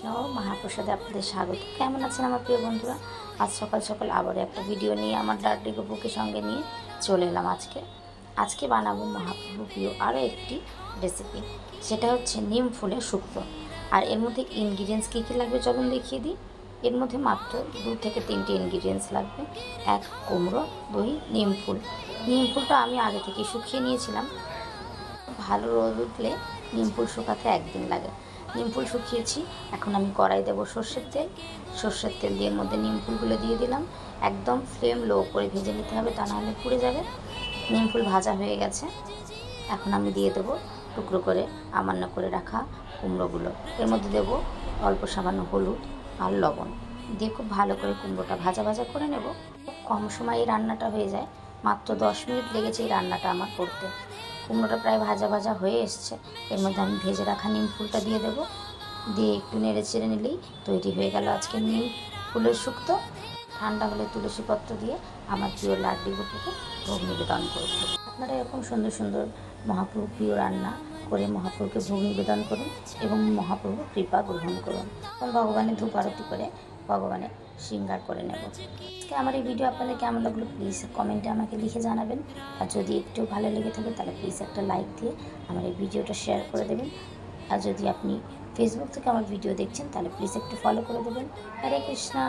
কৃষ্ণ মহাপ্রসাদে আপনাদের স্বাগত। কেমন আছেন আমার প্রিয় বন্ধুরা? আজ সকাল সকাল আবার একটা ভিডিও নিয়ে আমার ডার্ডি গপুকে সঙ্গে নিয়ে চলে এলাম আজকে। আজকে বানাবো মহাপ্রভু প্রিয় আরও একটি রেসিপি সেটা হচ্ছে নিম ফুলের শুক্তো। আর এর মধ্যে ইনগ্রিডিয়েন্টস কী কী লাগবে চলুন দেখিয়ে দিই। এর মধ্যে মাত্র দু থেকে তিনটে ইনগ্রিডিয়েন্টস লাগবে। এক কুমড়ো দই, নিম ফুল। নিম ফুলটা আমি আগে থেকে শুকিয়ে নিয়েছিলাম। ভালো রোদ উঠলে নিম ফুল শুকাতে একদিন লাগে। নিম ফুল শুকিয়েছি। এখন আমি কড়াই দেবো সর্ষের তেল। সর্ষের তেল দিয়ে মধ্যে নিম ফুলগুলো দিয়ে দিলাম। একদম ফ্লেম লো করে ভেজে নিতে হবে, তা নাহলে পুড়ে যাবে। নিম ফুল ভাজা হয়ে গেছে। এখন আমি দিয়ে দেবো টুকরো করে আমান্য করে রাখা কুমড়োগুলো। এর মধ্যে দেবো অল্প সামান্য হলুদ আর লবণ। দিয়ে খুব ভালো করে কুমড়োটা ভাজা ভাজা করে নেব। কম সময়ে এই রান্নাটা হয়ে যায়। মাত্র দশ মিনিট লেগেছে এই রান্নাটা আমার করতে। কুমড়োটা প্রায় ভাজা ভাজা হয়ে এসছে। এর মধ্যে আমি ভেজে রাখা নিম ফুলটা দিয়ে দেবো। দিয়ে একটু নেড়ে চেড়ে নিলেই তৈরি হয়ে গেল আজকে নিম ফুলের শুক্তো। ঠান্ডা হলে তুলসী পত্র দিয়ে আমার প্রিয় লাড্ডু গুপিকে ভোগ নিবেদন করব। আপনারা এরকম সুন্দর সুন্দর মহাপ্রভু প্রিয় রান্না করে মহাপ্রভুকে ভোগ নিবেদন করুন এবং মহাপ্রভু কৃপা গ্রহণ করুন। এবং ভগবানের ধূপ আরতি করে ভগবানের শৃঙ্গার করে নেব। আজকে আমার এই ভিডিও আপনাদের কেমন লাগল প্লিজ কমেন্টে আমাকে লিখে জানাবেন। আর যদি একটু ভালো লেগে থাকে তাহলে প্লিজ একটা লাইক দিয়ে আমার এই ভিডিওটা শেয়ার করে দেবেন। আর যদি আপনি ফেসবুক থেকে আমার ভিডিও দেখছেন তাহলে প্লিজ একটু ফলো করে দেবেন। হরে কৃষ্ণা।